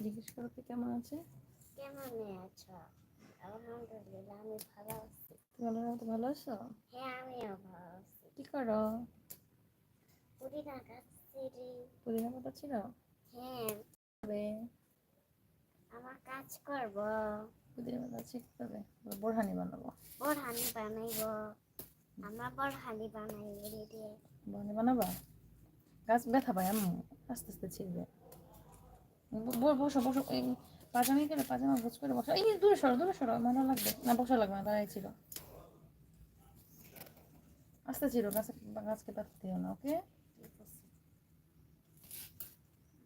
জিজ্ঞেস করো তো কেমন আছে? কেমন আছো? আলহামদুলিল্লাহ আমি ভালো আছি। তুমি আল্লাহর মতো ভালো আছো? হ্যাঁ আমিও ভালো আছি। কি করো? পুদিনা খাচ্ছি পুদিনা পাতা ছিল? হ্যাঁ। তবে আমার কাজ করব। পুদিনা শিখতে হবে বোরহানি বানাবো। বড়হানি বানাইব। আমরা বড়হানি বানাই দিয়ে বোরহানি বানাবা? গাছ ব্যথা পায় আম্মু। আস্তে আস্তে ছিড়বে। বসো বসো পাজামি করে পাজামা গোছ করে বসো। এই দূরে সরো দূরে সরো মনে লাগবে। না বসা লাগবে না দাঁড়াই ছিল। আস্তে ছিল গাছে গাছকে ব্যথা দিও না ওকে?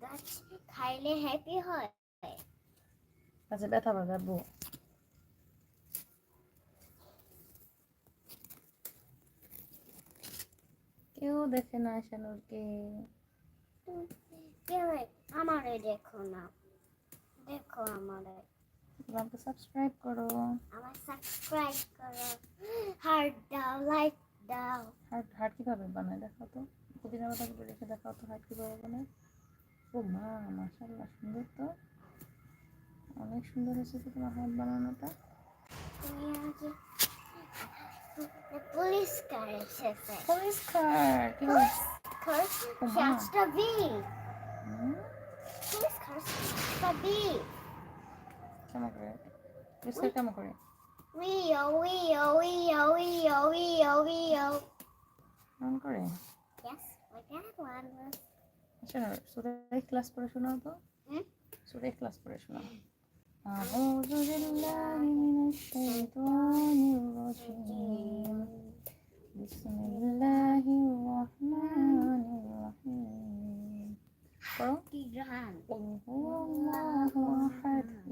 গাছ খাইলে হ্যাপি হয়। গাছে ব্যথা পাবে আব্বু। কেউ দেখে না শানুরকে। কেউ আমারে দেখো না। দেখো আমারে। আমাকে সাবস্ক্রাইব করো। আমার সাবস্ক্রাইব করো। হার্ট দাও লাইক দাও। হার্ট হার্ট কীভাবে বানায় দেখাও তো? পুদিনা পাতা করে রেখে দেখাও তো হার্ট কীভাবে বানায়। ও মা মাশাল্লাহ সুন্দর তো। অনেক সুন্দর হয়েছে তো তোমার হার্ট বানানোটা। তুমি আজ পুলিশ কার এসেছে। পরিষ্কার কি বল ও মা। বি পুলিশ কাজটা বি কেমন করে পরিষ্কার কেমন করে উইও উইও উইও উইও উইও উইও কেমন করে Yes, we got one. আচ্ছা সুরে ক্লাস পড়ে শোনাও তো হুম? সুরে ক্লাস পড়ে শোনাও أعوذ بالله من الشيطان الرجيم بسم الله الرحمن الرحيم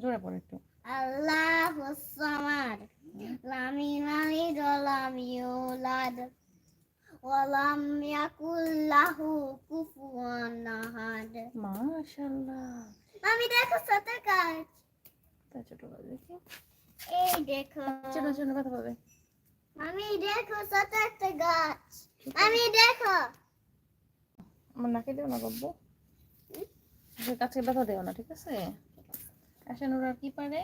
জোরে পড়ো একটু। আল্লাহ সামাদ লামি লামি জলাম ইউলাদ ওয়ালাম ইয়াকুল্লাহু কুফুয়ান আহাদ মাশাআল্লাহ। আমি দেখো সাথে কাজ। তা ছোট বাবা দেখি। এই দেখো। ছোট ছোট কথা বলবে। আমি দেখো সাথে একটা গাছ। আমি দেখো। আমার নাকে দিও না গব্বু। কাছে ব্যথা দেও না ঠিক আছে? আসেন ওরা কি পারে?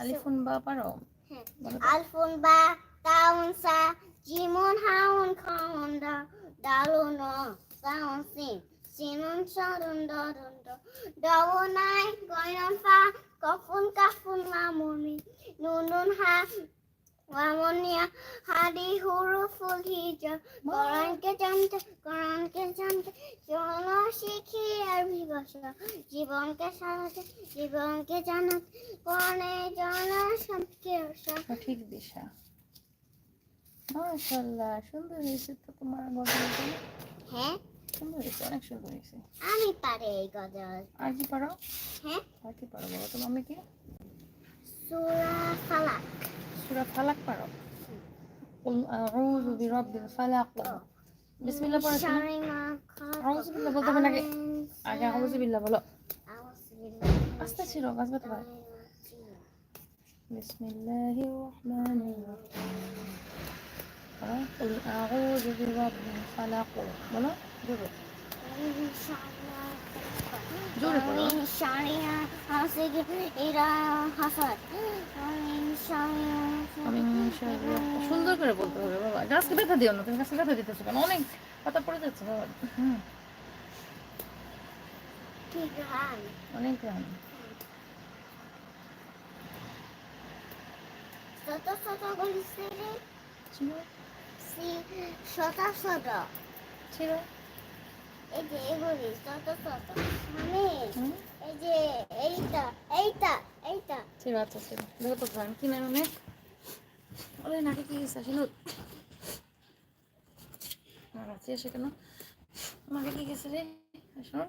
আলি বা পারো? হ্যাঁ, আল ফোন বা টাউন সা জিমন হাউন খাউন দা দালো ন সাউন সিন। সিনন চরন দ দন দাও নাই গয়ন ফা কফুন কাফুন মা মমি নুনুন হা Wamonia hadi huruful hijab কোরআনকে জানতে কোরআনকে জানতে চলো শিখি আরবি ভাষা জীবনকে সাজাতে জীবনকে জানাতে কোরআনে জানা সবকে সঠিক দিশা। মাশাআল্লাহ সুন্দর হয়েছে তো তোমার গজলটা হ্যাঁ? সুন্দর হয়েছে অনেক সুন্দর হয়েছে। আমি পারি এই গজল। আর কি পারো? হ্যাঁ? আর কি পারো বলো তো সুরা সূরা ফালাক পারো قل أعوذ برب الفلق بسم الله পড়ো শোনো। শারি মা আউযু বিল্লাহ বলতে হবে নাকি আগে আউযু বিল্লাহ বলো আউযু বিল্লাহি আস্তে ছিল গাছ ব্যথা পায় بسم الله الرحمن الرحيم قرأ. قل أعوذ برب الفلق বলো জোরে জোরে পড়ো শারিয়া হাসিক ইরা সুন্দর করে বলতে হবে বাবা। গাছকে ব্যথা দিও না তুমি গাছকে ব্যথা দিতেছো কেন? অনেক পাতা পড়ে যাচ্ছে বাবা। অনেক রান শত শত গলিছে ছিল? শত শত। ছিল? এই যে এগুলি ছোট ছোট আমি এই যে এইটা এইটা এইটা। ছিল আচ্ছা ছিল দেখো তো গান কিনে অনেক ওরে নাকি কি গেছে আসলে? আমার কাছে এসে আমাকে কি গেছে রে? শোন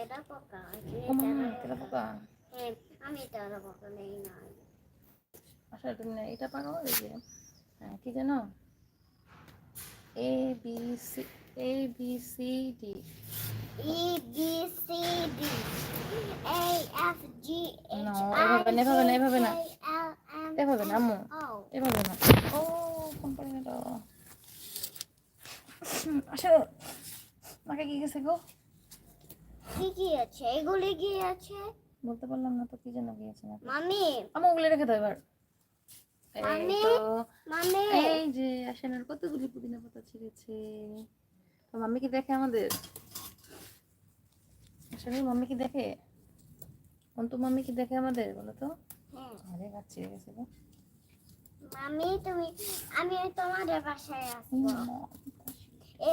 এটা পোকা ও মামা কেটা পোকা? হ্যাঁ আমি পোকা নেই না আসলে তুমি না এটা এই যে হ্যাঁ কি জানো? A B C A B C D E B C D. A F G H No, I J। K L M এভাবে না, আম্মু। N O. এভাবে না ও নাকে কি গেছে গো কি কি আছে এগুলি কি আছে বলতে পারলাম না তো কি যেন গিয়েছে না মামি আমার ওগুলো রেখে দাও এবার মামি? মামি এই যে আসেনার কতগুলি পুদিনা পাতা ছিঁড়েছে মাম্মি কি দেখে আমাদের? আসলে মাম্মি কি দেখে? অন্তু মাম্মি কি দেখে আমাদের বলো তো? হ্যাঁ। আরে গাছ ছিঁড়ে গেছে গো। মামি তুমি আমি তোমাদের বাসায় আসব।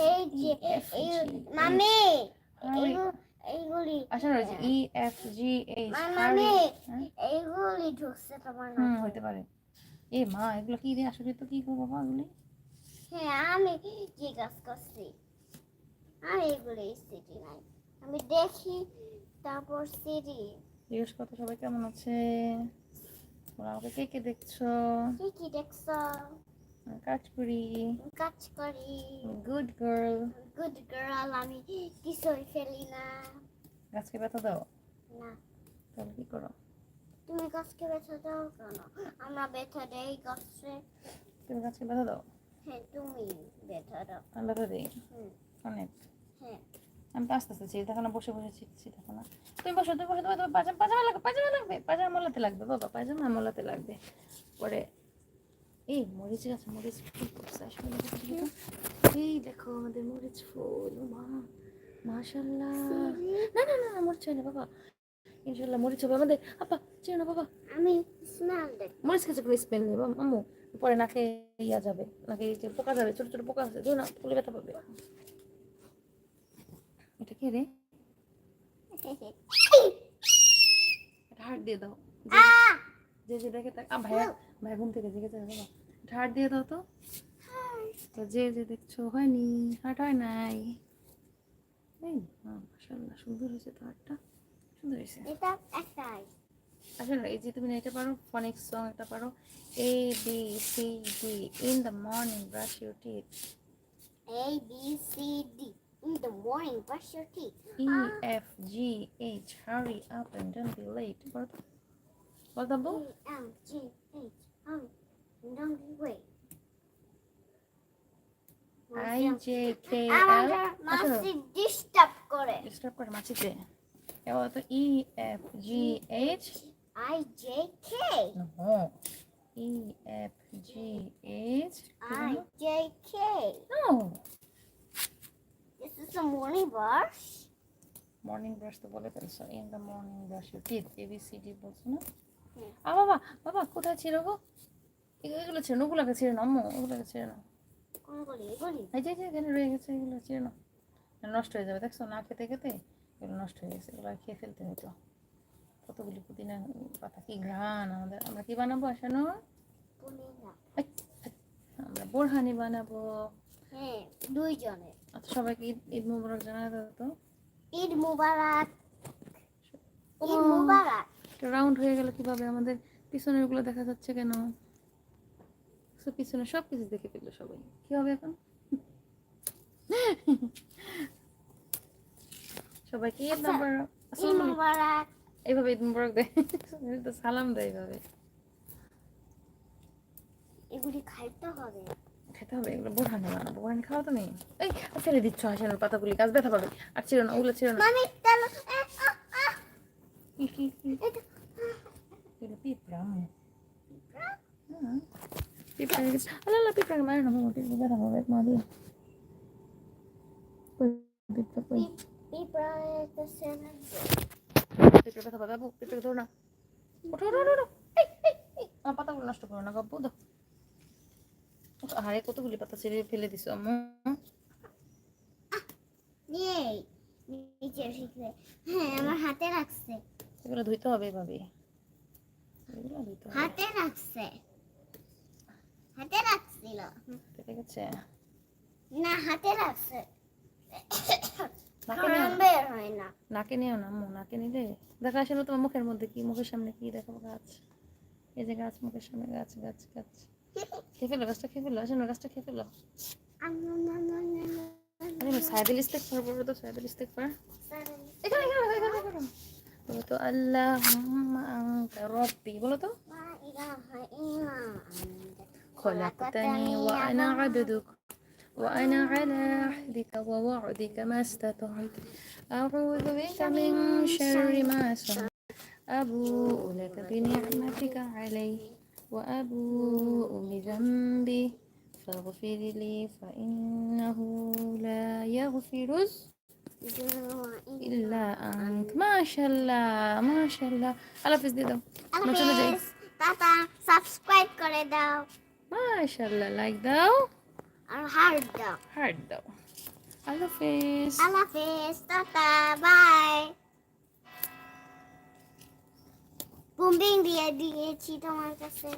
এই যে এই G, মামি এইগুলি। আসলে রয়েছে ই এফ জি এইচ মামি হ্যাঁ? এইগুলি ঢুকছে তোমার হুম। হইতে পারে। এ মা এগুলো কি রে? আসলে তো কি করব বাবা এগুলি? হ্যাঁ আমি জিজ্ঞাসা করছি। আমি এগুলি সিটি নাই। আমি দেখি তারপর সিটি জিজ্ঞেস করতো সবাই কেমন আছে? ওরা আমাকে কে কে দেখছ? কি কি দেখছ? কাজ করি কাজ করি গুড গার্ল গুড গার্ল আমি কিছুই ফেলি না। গাছকে ব্যথা দাও। না। তাহলে কি করো? তুমি গাছকে ব্যথা দাও কেন? আমরা ব্যথা দেই গাছে। তুমি গাছকে ব্যথা দাও? হ্যাঁ তুমি ব্যথা দাও। আমি ব্যথা দিই অনেক। আমি তো আস্তে আস্তে ছিঁড়ি দেখো না বসে বসে ছিটছি দেখো না তুমি বসো তুমি বসো তোমার তোমার পাজামা পাজামা লাগবে পাজামা লাগবে পাজামা মোলাতে লাগবে বাবা পাজামা মোলাতে লাগবে। পরে এই মরিচ গাছ মরিচ ফুল। এই দেখো আমাদের মরিচ ফুল মা মাশাল্লাহ না না না না মরিচ হয় না বাবা। ইনশাল্লাহ মরিচ হবে। আমাদের আপা চেয়ে না বাবা। আমি স্মেল দেখ মরিচ কাছে কোনো স্মেল নেই বাবা আম্মু পরে নাকে ইয়া যাবে নাকে পোকা যাবে ছোট ছোট পোকা আছে না ফুলে ব্যথা পাবে। এটা কে রে? এটা হাত দিয়ে দাও। যে- যে দেখে তাকে ভাইয়া ভাই ঘুম থেকে জেগে যাবে বাবা হাত দিয়ে দাও তো। তো যে যে দেখছ হয়নি হাট হয় নাই। এই মাসাল্লাহ সুন্দর হয়েছে তো হাটটা সুন্দর হয়েছে। এটা একটাই আসলে এই যে তুমি এটা পারো ফনিক্স সং এটা পারো। A B C D in the morning brush your teeth A B C D in the morning brush your teeth E F G H hurry up and don't be late ball ball দাবু A M G H hurry don't be wait I J K L আমাদের মাসি disturb করে disturb করে মাছিতে এবার তো E F G H I J K no E F G H Brush তো বলে ফেলছো in the morning brush your teeth A B C D বলছো না। আ বাবা বাবা কোথায় ছিল গো? এগুলো ছিল ওগুলোকে ছিল না আম্মু ওগুলোকে ছিল না এই যে এখানে রয়ে গেছে এগুলো ছিল না নষ্ট হয়ে যাবে দেখছ? না খেতে খেতে এগুলো নষ্ট হয়ে গেছে এগুলো খেয়ে ফেলতে হতো কতগুলি পুদিনা পাতা কি ঘ্রাণ আমাদের। আমরা কি বানাবো আসানো আমরা বোরহানি বানাবো। হ্যাঁ দুইজনের আচ্ছা সবাইকে ঈদ ঈদ মুবারক জানা তো। ঈদ মুবারক। ঈদ মুবারক। রাউন্ড হয়ে গেল কীভাবে? আমাদের পিছনেরগুলো দেখা যাচ্ছে কেন? পিছনে সব কিছু দেখে ফেলল সবাই। কি হবে এখন? সবাইকে ঈদ আচ্ছা, মুবারক। ঈদ মুবারক। এইভাবে ঈদ মুবারক দেয়। তো সালাম দেয় এইভাবে। এগুলি খাইতে হবে। খেতে হবে এগুলো বোরহানি বানাবো। বোরহানি খাওয়া তো নেই এই ফেলে দিচ্ছ হাসানোর পাতাগুলি গাছ ব্যথা পাবে। আর ছিল না ওগুলো ছিল না। পিঁপড়া। মারে ব্যথা পাবে পিঁপড়া ব্যথা ধরো না। ওঠো ওঠো ওঠো, পাতাগুলো নষ্ট করো না গপ্পু ওঠো, আরে কতগুলি পাতা ছেড়ে ফেলে দিছো আম্মু? হ্যাঁ আমার হাতে রাখছে। এগুলো ধুইতে হবে হবে। হাতে রাখছে। হাতে রাখছিল। ঠিক আছে না হাতে রাখছে। নাকে নিও না। আম্মু নাকে নিলে। দেখা আসলে তোমার মুখের মধ্যে কি মুখের সামনে কি দেখাবো গাছ। এই যে গাছ মুখের সামনে গাছ গাছ গাছ। খেয়ে ফেলো গাছটা খেয়ে ফেলো আসলে গাছটা খেয়ে ফেলো আরে আমি সাইদুল ইস্তেক পার বলবো তো সাইদুল ইস্তেক পার এখানে এখানে এখানে এখানে এখানে। বলো তো আল্লাহ রব্বি বলো তো خلقتني وأنا عبدك وأنا على عهدك ووعدك ما استطعت أعوذ بك من شر ما صنعت أبوء لك بنعمتك علي وأبوء بذنبي فاغفر لي فإنه لا يغفر الذنوب إلا أنت ما شاء الله ما شاء الله على فيس دي দাও আমরা চলে যাই টাটা সাবস্ক্রাইব করে দাও ما شاء الله লাইক দাও আর হার্ট দাও হার্ট দাও আল্লাহ হাফেজ আল্লাহ হাফেজ টাটা বাই বুম্বিং দিয়ে দিয়েছি তোমার কাছে